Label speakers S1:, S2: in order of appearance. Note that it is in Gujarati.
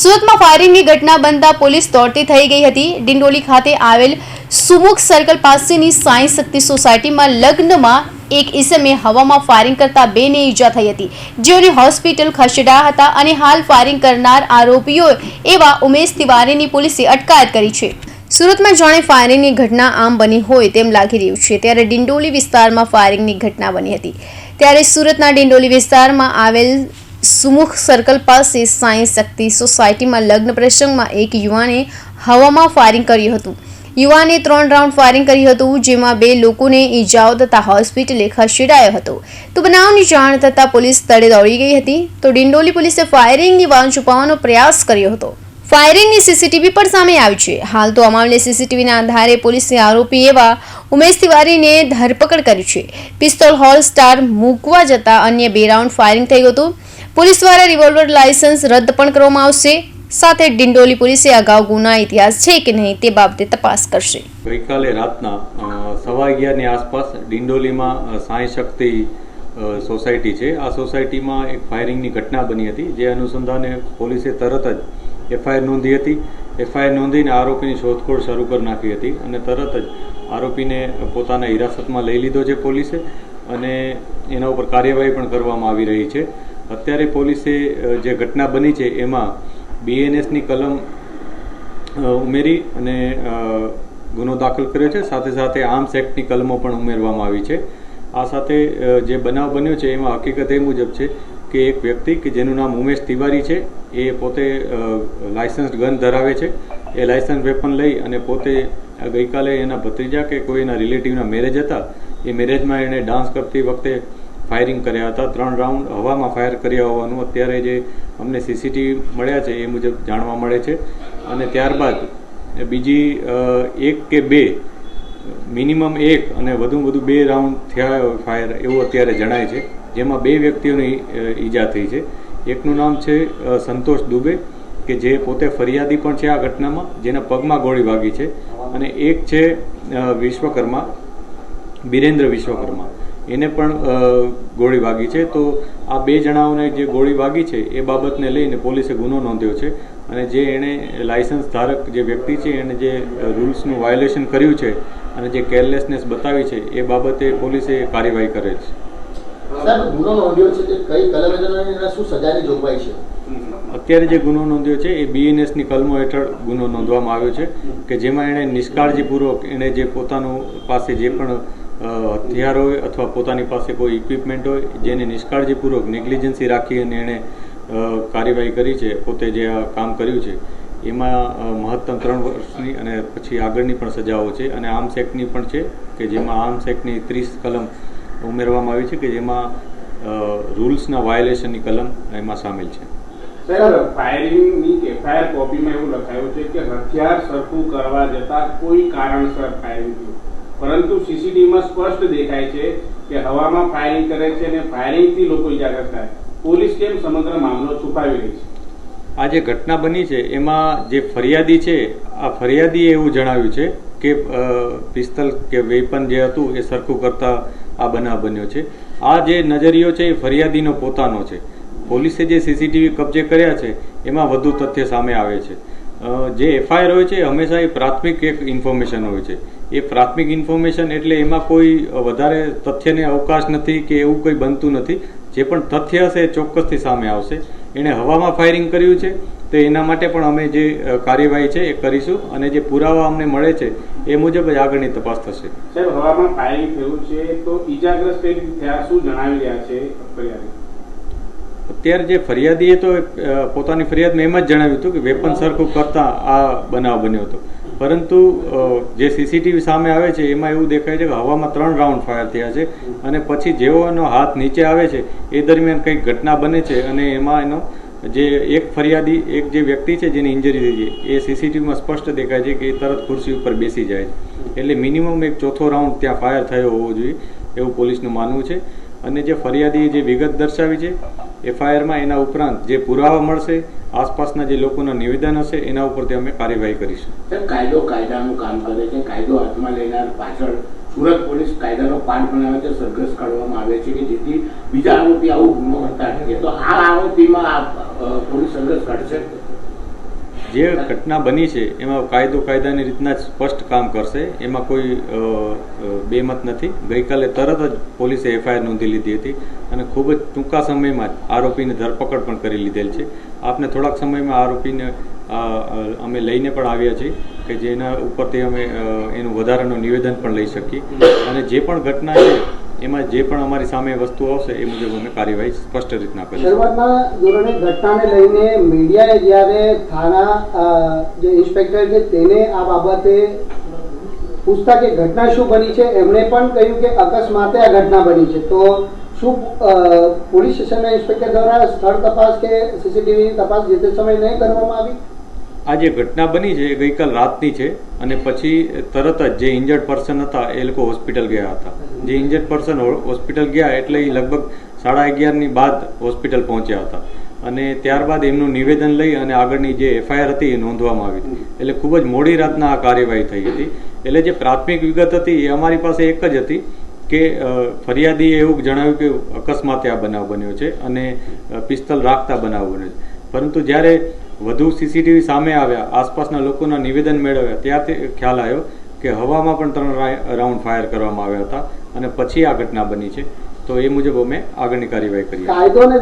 S1: સુરતમાં ફાયરિંગની ઘટના બનતા પોલીસ દોડતી થઈ ગઈ હતી. ડિંડોલી ખાતે આવેલ સુમુખ સર્કલ પાસેની સાંઈ શક્તિ સોસાયટીમાં લગ્નમાં એક ઈસમે હવામાં ફાયરિંગ કરતા બેને ઈજા થઈ હતી. જેઓને હોસ્પિટલ ખસેડાયા હતા અને હાલ ફાયરિંગ કરનાર આરોપીઓ એવા ઉમેશ તિવારીની પોલીસે અટકાયત કરી છે. સુરતમાં જાણે ફાયરિંગની ઘટના આમ બની હોય તેમ લાગી રહ્યું છે. ત્યારે ડિંડોલી વિસ્તારમાં ફાયરિંગની ઘટના બની હતી. ત્યારે સુરતના ડિંડોલી વિસ્તારમાં આવેલ સુમુખ સર્કલ પાસે સાંઈ શક્તિ સોસાયટીમાં લગ્ન પ્રસંગમાં એક યુવાને હવામાં ફાયરિંગ કર્યું હતું. યુવાને ત્રણ રાઉન્ડ ફાયરિંગ કર્યું હતું, જેમાં બે લોકોને ઈજાઓ થતાં હોસ્પિટલે ખસેડાયો હતો. તો બનાવની જાણ થતાં પોલીસ સ્થળે દોડી ગઈ હતી. તો ડિંડોલી પોલીસે ફાયરિંગની વાન છુપાવવાનો પ્રયાસ કર્યો હતો. ફાયરિંગની સીસીટીવી પણ સામે આવી છે. હાલ તો આ મામલે સીસીટીવીના આધારે પોલીસે આરોપી એવા ઉમેશ તિવારીને ધરપકડ કરી છે. પિસ્તોલ હોલ સ્ટાર મૂકવા જતા અન્ય બે રાઉન્ડ ફાયરિંગ થયું હતું. પોલીસ દ્વારા રિવોલ્વર લાયસન્સ રદ પણ કરવામાં આવશે. સાથે ડિંડોલી પોલીસે અગાઉ ગુના ઇતિહાસ છે કે નહીં તે બાબતે તપાસ કરશે.
S2: ગઈકાલે રાતના સવા અગિયારની આસપાસ ડિંડોલીમાં સાંઈ શક્તિ સોસાયટી છે. આ સોસાયટીમાં એક ફાયરિંગની ઘટના બની હતી. જે અનુસંધાને પોલીસે તરત જ એફઆઈઆર નોંધી હતી. એફઆઈઆર નોંધીને આરોપીની શોધખોળ શરૂ કરી નાખી હતી અને તરત જ આરોપીને પોતાના હિરાસતમાં લઈ લીધો છે પોલીસે અને એના ઉપર કાર્યવાહી પણ કરવામાં આવી રહી છે. અત્યારે પોલીસે જે ઘટના બની છે એમાં બીએનએસની કલમ ઉમેરી અને ગુનો દાખલ કર્યો છે. સાથે સાથે આર્મ્સ એક્ટની કલમો પણ ઉમેરવામાં આવી છે. આ સાથે જે બનાવ બન્યો છે એમાં હકીકત એ મુજબ છે કે એક વ્યક્તિ કે જેનું નામ ઉમેશ તિવારી છે, એ પોતે લાયસન્સ ગન ધરાવે છે. એ લાયસન્સ વેપન લઈ અને પોતે ગઈકાલે એના ભત્રીજા કે કોઈ એના રિલેટિવના મેરેજ હતા, એ મેરેજમાં એણે ડાન્સ કરતી વખતે ફાયરિંગ કર્યા હતા. ત્રણ રાઉન્ડ હવામાં ફાયર કર્યા હોવાનું અત્યારે જે અમને સીસીટીવી મળ્યા છે એ મુજબ જાણવા મળે છે. અને ત્યારબાદ બીજી એક કે બે મિનિમમ એક અને વધુ વધુ બે રાઉન્ડ થયા ફાયર એવું અત્યારે જણાય છે. જેમાં બે વ્યક્તિઓની ઈજા થઈ છે. એકનું નામ છે સંતોષ દુબે, કે જે પોતે ફરિયાદી પણ છે આ ઘટનામાં, જેના પગમાં ગોળી વાગી છે. અને એક છે વિશ્વકર્મા, બિરેન્દ્ર વિશ્વકર્મા. એને પણ ગોળી વાગી છે. તો આ બે જણાઓને જે ગોળી વાગી છે એ બાબતને લઈને પોલીસે ગુનો નોંધ્યો છે અને જે એણે લાયસન્સ ધારક જે વ્યક્તિ છે એણે જે રૂલ્સનું વાયોલેશન કર્યું છે અને જે કેરલેસનેસ બતાવી છે એ બાબતે પોલીસે કાર્યવાહી કરે છે? અત્યારે જે ગુનો નોંધ્યો છે એ બીએનએસની કલમો હેઠળ ગુનો નોંધવામાં આવ્યો છે કે જેમાં એણે નિષ્કાળજીપૂર્વક એણે જે પોતાનું પાસે જે પણ હથિયાર હોય અથવા પોતાની પાસે કોઈ ઇક્વિપમેન્ટ હોય, જેને નિષ્કાળજીપૂર્વક નેગ્લિજન્સી રાખી અને એણે કાર્યવાહી કરી છે, પોતે જે કામ કર્યું છે, એમાં મહત્તમ ત્રણ વર્ષની અને પછી આગળની પણ સજાઓ છે અને આર્મ્સ એક્ટની પણ છે કે જેમાં આર્મ્સ એક્ટની ત્રીસ કલમ ઉમેરવામાં આવી છે કે જેમાં રૂલ્સના વાયોલેશનની કલમ એમાં સામેલ છે.
S3: સર ફાયરિંગની એફઆઈઆર કોપીમાં એવું લખાયું છે કે હથિયાર સરખું કરવા જતાં કોઈ કારણસર ફાયરિંગ થયું. પરંતુ સીસીટીવીમાં સ્પષ્ટ દેખાય છે કે હવામાં ફાયરિંગ કરે છે અને ફાયરિંગથી લોકો ઇજાગ્રસ્ત થાય. પોલીસ કેમ સમગ્ર મામલો છુપાવી રહી છે?
S2: આ જે ઘટના બની છે, એમાં જે ફરિયાદી છે, આ ફરિયાદીએ એવું જણાવ્યું છે કે પિસ્તલ કે વેપન જે હતું એ સરખું કરતા આ બનાવ બન્યો છે. આ જે નજરિયો છે એ ફરિયાદીનો પોતાનો છે. પોલીસે જે સીસીટીવી કબજે કર્યા છે, એમાં વધુ તથ્ય સામે આવે છે. જે એફઆઈઆર હોય છે હંમેશા એ પ્રાથમિક એક ઇન્ફોર્મેશન હોય છે. એ પ્રાથમિક ઇન્ફોર્મેશન એટલે એમાં કોઈ વધારે તથ્યને અવકાશ નથી કે એવું કંઈ બનતું નથી. જે પણ તથ્ય હશે એ ચોક્કસથી સામે આવશે. એણે હવામાં ફાયરિંગ કર્યું છે, તો એના માટે પણ અમે જે કાર્યવાહી છે એ કરીશું અને જે પુરાવા અમને મળે છે એ મુજબ જ આગળની તપાસ થશે.
S3: સાહેબ હવામાં ફાયરિંગ થયું છે, તો ઈજાગ્રસ્ત શું જણાવી રહ્યા છે
S2: અત્યારે જે ફરિયાદીએ તો પોતાની ફરિયાદમાં એમ જ જણાવ્યું હતું કે વેપન સરખું કરતા આ બનાવ બન્યો હતો. પરંતુ જે સીસીટીવી સામે આવે છે, એમાં એવું દેખાય છે કે હવામાં ત્રણ રાઉન્ડ ફાયર થયા છે અને પછી જેવો એનો હાથ નીચે આવે છે, એ દરમિયાન કંઈક ઘટના બને છે અને એમાં એનો જે એક ફરિયાદી, એક જે વ્યક્તિ છે જેની ઇન્જરી થઈ છે, એ સીસીટીવીમાં સ્પષ્ટ દેખાય છે કે એ તરત ખુરશી ઉપર બેસી જાય છે. એટલે મિનિમમ એક ચોથો રાઉન્ડ ત્યાં ફાયર થયો હોવો જોઈએ એવું પોલીસનું માનવું છે. અને જે ફરિયાદીએ જે વિગત દર્શાવી છે, એફઆઈઆરમાં એના ઉપરાંત જે પુરાવા મળશે, આસપાસના જે લોકોના નિવેદન હશે, એના ઉપરથી અમે કાર્યવાહી કરીશું.
S4: કાયદો કાયદાનું કામ કરે છે? કાયદો હાથમાં લેનાર પાછળ સુરત પોલીસ કાયદાનો પાઠ બનાવે છે, સરઘસ કાઢવામાં આવે છે કે જેથી બીજા આરોપી આવું ગુનો કરતા અટકે તો આ આરોપીમાં પોલીસ સરઘસ કાઢશે?
S2: જે ઘટના બની છે એમાં કાયદો કાયદાની રીતના જ સ્પષ્ટ કામ કરશે. એમાં કોઈ બેમત નથી. ગઈકાલે તરત જ પોલીસે એફઆઈઆર નોંધી લીધી હતી અને ખૂબ જ ટૂંકા સમયમાં જ આરોપીની ધરપકડ પણ કરી લીધેલ છે. આપને થોડાક સમયમાં આરોપીને અમે લઈને પણ આવ્યા છીએ કે જેના ઉપરથી અમે એનું વધારાનું નિવેદન પણ લઈ શકીએ. અને જે પણ ઘટના છે એમાં જે પણ અમારી સામે વસ્તુ આવશે એ મુજબ અમે કાર્યવાહી સ્પષ્ટ રીતના કરીશું
S5: શરૂઆતમાં ધોરણે ઘટનાને લઈને મીડિયાએ જ્યારે થાના જે ઇન્સ્પેક્ટર છે તેને આ બાબતે પૂછતા કે ઘટના શું બની છે એમણે પણ કહ્યું કે અકસ્માતે આ ઘટના બની છે. તો શું પોલીસ સ્ટેશનના ઇન્સ્પેક્ટર દ્વારા સ્થળ તપાસ કે સીસીટીવીની તપાસ જે તે સમયે નહીં કરવામાં આવી?
S2: આ જે ઘટના બની છે એ ગઈકાલ રાતની છે અને પછી તરત જ જે ઇન્જર્ડ પર્સન હતા એ લોકો હોસ્પિટલ ગયા હતા. જે ઇન્જર્ડ પર્સન હોસ્પિટલ ગયા એટલે એ લગભગ સાડા અગિયારની બાદ હોસ્પિટલ પહોંચ્યા હતા. અને ત્યારબાદ એમનું નિવેદન લઈ અને આગળની જે એફઆઈઆર હતી એ નોંધવામાં આવી હતી. એટલે ખૂબ જ મોડી રાતના આ કાર્યવાહી થઈ હતી. એટલે જે પ્રાથમિક વિગત હતી એ અમારી પાસે એક જ હતી કે ફરિયાદીએ એવું જણાવ્યું કે અકસ્માતે આ બનાવ બન્યો છે અને પિસ્તલ રાખતા બનાવ બન્યો છે. પરંતુ જ્યારે વધુ સીસીટીવી સામે આવ્યા, આસપાસના લોકોના નિવેદન મેળવ્યા, ત્યારથી ખ્યાલ આવ્યો કે હવામાં પણ ત્રણ રાઉન્ડ ફાયર કરવામાં આવ્યા હતા. અને પછી આ ઘટના બની છે. તો એ મુજબ અમે આગળની કાર્યવાહી કરી
S5: કાયદો અને